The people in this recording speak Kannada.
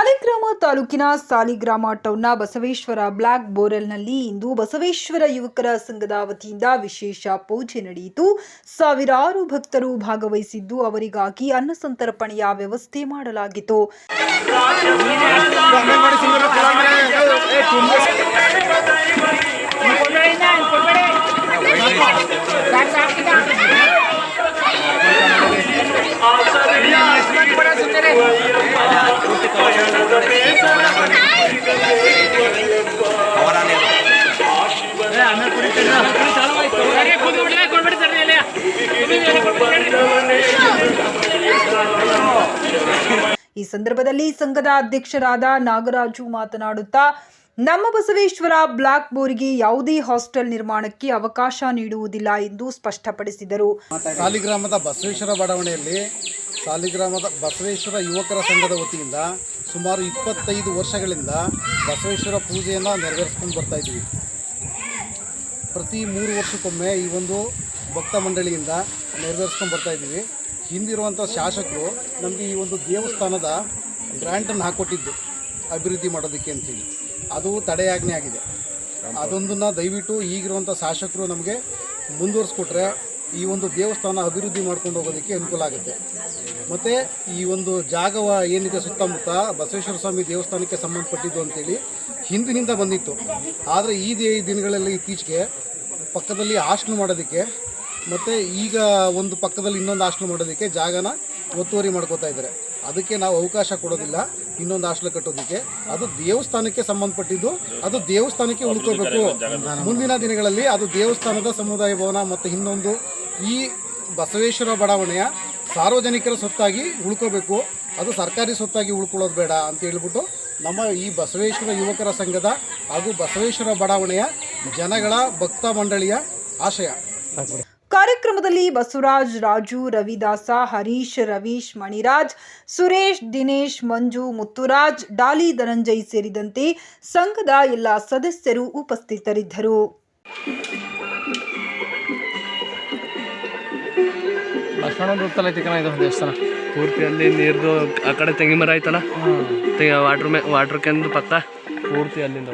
ಸಾಲಿಗ್ರಾಮ ತಾಲೂಕಿನ ಸಾಲಿಗ್ರಾಮ ಟೌನ್ನ ಬಸವೇಶ್ವರ ಬ್ಲಾಕ್ ಬೋರೆಲ್ನಲ್ಲಿ ಇಂದು ಬಸವೇಶ್ವರ ಯುವಕರ ಸಂಘದ ವತಿಯಿಂದ ವಿಶೇಷ ಪೂಜೆ ನಡೆಯಿತು. ಸಾವಿರಾರು ಭಕ್ತರು ಭಾಗವಹಿಸಿದ್ದು, ಅವರಿಗಾಗಿ ಅನ್ನ ಸಂತರ್ಪಣೆಯ ವ್ಯವಸ್ಥೆ ಮಾಡಲಾಗಿತ್ತು. ಈ ಸಂದರ್ಭದಲ್ಲಿ ಸಂಘದ ಅಧ್ಯಕ್ಷರಾದ ನಾಗರಾಜು ಮಾತನಾಡುತ್ತಾ, ನಮ್ಮ ಬಸವೇಶ್ವರ ಬ್ಲಾಕ್ ಬೋರ್ಗೆ ಯಾವುದೇ ಹಾಸ್ಟೆಲ್ ನಿರ್ಮಾಣಕ್ಕೆ ಅವಕಾಶ ನೀಡುವುದಿಲ್ಲ ಎಂದು ಸ್ಪಷ್ಟಪಡಿಸಿದರು. ಸಾಲಿಗ್ರಾಮದ ಬಸವೇಶ್ವರ ಬಡಾವಣೆಯಲ್ಲಿ ಸಾಲಿಗ್ರಾಮದ ಬಸವೇಶ್ವರ ಯುವಕರ ಸಂಘದ ವತಿಯಿಂದ ಸುಮಾರು ಇಪ್ಪತ್ತೈದು ವರ್ಷಗಳಿಂದ ಬಸವೇಶ್ವರ ಪೂಜೆಯನ್ನು ನೆರವೇರಿಸ್ಕೊಂಡು ಬರ್ತಾ ಇದ್ದೀವಿ. ಪ್ರತಿ ಮೂರು ವರ್ಷಕ್ಕೊಮ್ಮೆ ಈ ಒಂದು ಭಕ್ತ ಮಂಡಳಿಯಿಂದ ನೆರವೇರಿಸ್ಕೊಂಡು ಬರ್ತಾ ಇದ್ದೀವಿ. ಹಿಂದಿರುವಂಥ ಶಾಸಕರು ನಮಗೆ ಈ ಒಂದು ದೇವಸ್ಥಾನದ ಗ್ರ್ಯಾಂಟನ್ನು ಹಾಕ್ಕೊಟ್ಟಿದ್ದು ಅಭಿವೃದ್ಧಿ ಮಾಡೋದಕ್ಕೆ ಅಂತೇಳಿ. ಅದು ತಡೆಯಾಜ್ಞೆ ಆಗಿದೆ. ಅದೊಂದನ್ನು ದಯವಿಟ್ಟು ಈಗಿರುವಂಥ ಶಾಸಕರು ನಮಗೆ ಮುಂದುವರಿಸ್ಕೊಟ್ರೆ ಈ ಒಂದು ದೇವಸ್ಥಾನ ಅಭಿವೃದ್ಧಿ ಮಾಡ್ಕೊಂಡು ಹೋಗೋದಕ್ಕೆ ಅನುಕೂಲ ಆಗುತ್ತೆ. ಮತ್ತು ಈ ಒಂದು ಜಾಗವ ಏನಿದೆ ಸುತ್ತಮುತ್ತ ಬಸವೇಶ್ವರ ಸ್ವಾಮಿ ದೇವಸ್ಥಾನಕ್ಕೆ ಸಂಬಂಧಪಟ್ಟಿದ್ದು ಅಂತೇಳಿ ಹಿಂದಿನಿಂದ ಬಂದಿತ್ತು. ಆದರೆ ಈ ದಿನಗಳಲ್ಲಿ ಇತ್ತೀಚೆಗೆ ಪಕ್ಕದಲ್ಲಿ ಹಾಸ್ಟೆಲ್ ಮಾಡೋದಕ್ಕೆ ಮತ್ತು ಈಗ ಒಂದು ಪಕ್ಕದಲ್ಲಿ ಇನ್ನೊಂದು ಹಾಸ್ಟೆಲ್ ಮಾಡೋದಕ್ಕೆ ಜಾಗನ ಒತ್ತುವರಿ ಮಾಡ್ಕೋತಾ ಇದ್ದಾರೆ. ಅದಕ್ಕೆ ನಾವು ಅವಕಾಶ ಕೊಡೋದಿಲ್ಲ ಇನ್ನೊಂದು ಹಾಸ್ಟೆಲ್ ಕಟ್ಟೋದಕ್ಕೆ. ಅದು ದೇವಸ್ಥಾನಕ್ಕೆ ಸಂಬಂಧಪಟ್ಟಿದ್ದು, ಅದು ದೇವಸ್ಥಾನಕ್ಕೆ ಉಳ್ಕೋಬೇಕು. ಮುಂದಿನ ದಿನಗಳಲ್ಲಿ ಅದು ದೇವಸ್ಥಾನದ ಸಮುದಾಯ ಭವನ ಮತ್ತು ಇನ್ನೊಂದು ಈ ಬಸವೇಶ್ವರ ಬಡಾವಣೆಯ ಸಾರ್ವಜನಿಕರ ಸೊತ್ತಾಗಿ ಉಳ್ಕೋಬೇಕು. ಅದು ಸರ್ಕಾರಿ ಸೊತ್ತಾಗಿ ಉಳ್ಕೊಳ್ಳೋದು ಬೇಡ ಅಂತ ಹೇಳ್ಬಿಟ್ಟು ನಮ್ಮ ಈ ಬಸವೇಶ್ವರ ಯುವಕರ ಸಂಘದ ಹಾಗೂ ಬಸವೇಶ್ವರ ಬಡಾವಣೆಯ ಜನಗಳ ಭಕ್ತ ಮಂಡಳಿಯ ಆಶಯ. ಕಾರ್ಯಕ್ರಮದಲ್ಲಿ ಬಸವರಾಜ್ ರಾಜು ರವಿದಾಸ ಹರೀಶ್ ರವೀಶ್ ಮಣಿರಾಜ್ ಸುರೇಶ್ ದಿನೇಶ್ ಮಂಜು ಮುತ್ತುರಾಜ್ ಡಾಲಿ ಧನಂಜಯ್ ಸೇರಿದಂತೆ ಸಂಘದ ಎಲ್ಲ ಸದಸ್ಯರು ಉಪಸ್ಥಿತರಿದ್ದರು. ಪೂರ್ತಿ ಅಲ್ಲಿ ನೀರ್ದು ಆ ಕಡೆ ತೆಂಗಿನ ಮರ ಐತಲ್ಲ ವಾಟ್ರ್ ಮೇ ವಾಟ್ರ್ ಕ್ಯಾನ್ ಪಕ್ಕ? ಪೂರ್ತಿ ಅಲ್ಲಿಂದ.